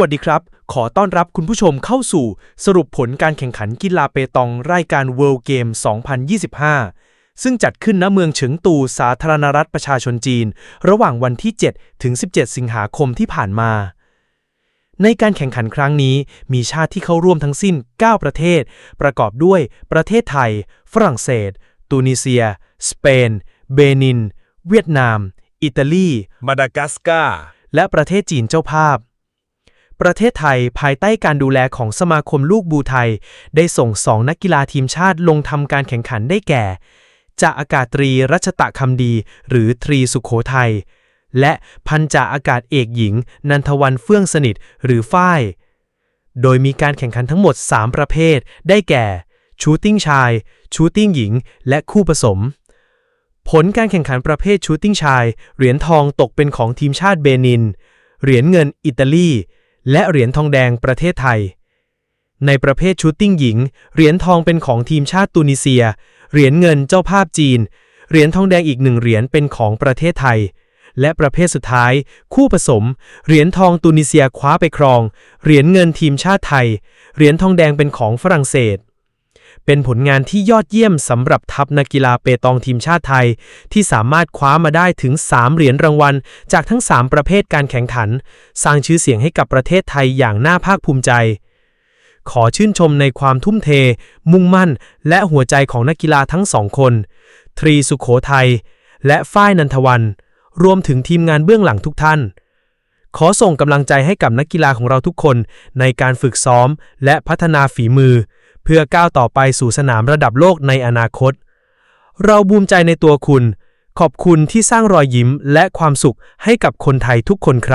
วัสดีครับ ขอต้อนรับคุณผู้ชมเข้าสู่สรุปผลการแข่งขันกีฬาเปตองรายการ World Game 2025 ซึ่งจัดขึ้นณเมืองเฉิงตูสาธารณรัฐประชาชนจีน ระหว่างวันที่ 7 ถึง 17 สิงหาคมที่ผ่านมา ในการแข่งขันครั้งนี้มีชาติที่เข้าร่วมทั้งสิ้น 9 ประเทศ ประกอบด้วยประเทศไทย ฝรั่งเศส ตูนิเซีย สเปน เบนิน เวียดนาม อิตาลี มาดากัสการ์และประเทศจีนเจ้าภาพ ประเทศไทยภายใต้การดูแลของสมาคมลูกบูไทย ได้ส่งสองนักกีฬาทีมชาติลงทำการแข่งขันได้แก่จ่าอากาศตรีรัชตะคำดี หรือตรีสุขโขทัยและพันจ่าอากาศเอกหญิง นันทวันเฟื่องสนิท หรือฝ้าย โดยมีการแข่งขันทั้งหมด 3 ประเภท ได้แก่ ชูตติ้งชาย ชูตติ้งหญิง และคู่ผสม ผลการแข่งขันประเภทชูตติ้งชาย เหรียญทองตกเป็นของทีมชาติเบนิน เหรียญเงินอิตาลี และเหรียญทองแดงประเทศไทย ในประเภทชูตติ้งหญิง เหรียญทองเป็นของทีมชาติตูนิเซีย เหรียญเงินเจ้าภาพจีน เหรียญทองแดงอีกหนึ่งเหรียญเป็นของประเทศไทย และประเภทสุดท้าย คู่ผสม เหรียญทองตูนิเซียคว้าไปครอง เหรียญเงินทีมชาติไทย เหรียญทองแดงเป็นของฝรั่งเศส เป็นผลงานที่ยอดเยี่ยมสำหรับทัพนักกีฬาเปตองทีมชาติไทย ที่สามารถคว้ามาได้ถึง 3 เหรียญรางวัล จากทั้ง 3 ประเภทการแข่งขัน สร้างชื่อเสียงให้กับประเทศไทยอย่างน่าภาคภูมิใจ ขอชื่นชมในความทุ่มเท มุ่งมั่น และหัวใจของนักกีฬาทั้งสองคน ทรีสุขโขทัยและฝ้ายนันทวัน รวมถึงทีมงานเบื้องหลังทุกท่านขอส่งกำลังใจให้กับนักกีฬาของเราทุกคนในการฝึกซ้อมและพัฒนาฝีมือ เพื่อก้าวต่อไปสู่สนามระดับโลกในอนาคต เราบูมใจในตัวคุณ ขอบคุณที่สร้างรอยยิ้มและความสุขให้กับคนไทยทุกคนครับ